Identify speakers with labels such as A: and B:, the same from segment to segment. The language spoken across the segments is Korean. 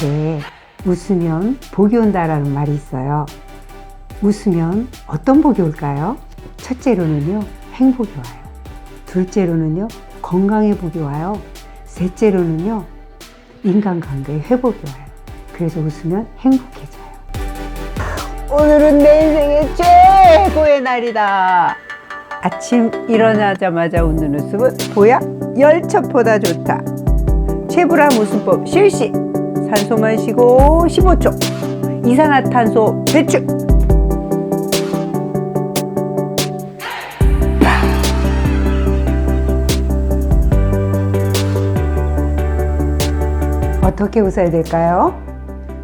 A: 말에 웃으면 복이 온다라는 말이 있어요. 웃으면 어떤 복이 올까요? 첫째로는요, 행복이 와요. 둘째로는요, 건강의 복이 와요. 셋째로는요, 인간관계의 회복이 와요. 그래서 웃으면 행복해져요. 오늘은 내 인생의 최고의 날이다. 아침 일어나자마자 웃는 웃음은 보약 열첩보다 좋다. 최불암 웃음법 실시. 산소만 쉬고 15초. 이산화탄소 배출. 어떻게 웃어야 될까요?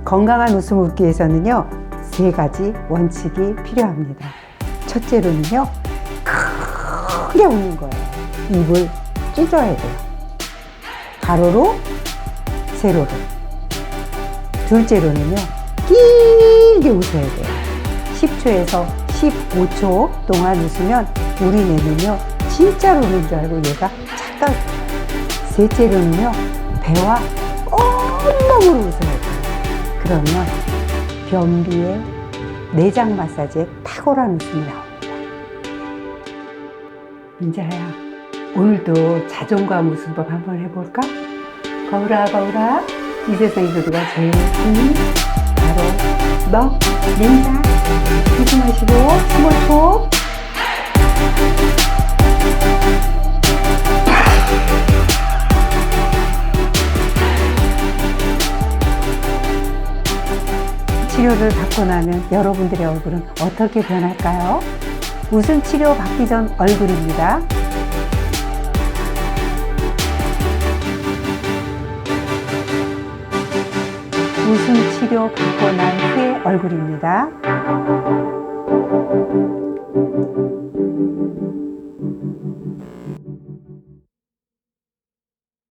A: 건강한 웃음 웃기 위해서는요, 세 가지 원칙이 필요합니다. 첫째로는요, 크게 웃는 거예요. 입을 찢어야 돼요. 가로로, 세로로. 둘째로는요, 길게 웃어야 돼요. 10초에서 15초 동안 웃으면 우리 뇌는요, 진짜로 우는 줄 알고 얘가 착각해요. 셋째로는요, 배와 온몸으로 웃어야 돼요. 그러면 변비에 내장 마사지에 탁월한 웃음이 나옵니다. 민자야, 오늘도 자존감 웃음법 한번 해볼까? 거울아, 거울아, 이 세상에서 누가 제일 크니? 바로 너, 민자. 숨 마시고, 15초. 치료를 받고 나면 여러분들의 얼굴은 어떻게 변할까요? 웃음 치료 받기 전 얼굴입니다. 웃음 치료 받고 난 후의 얼굴입니다.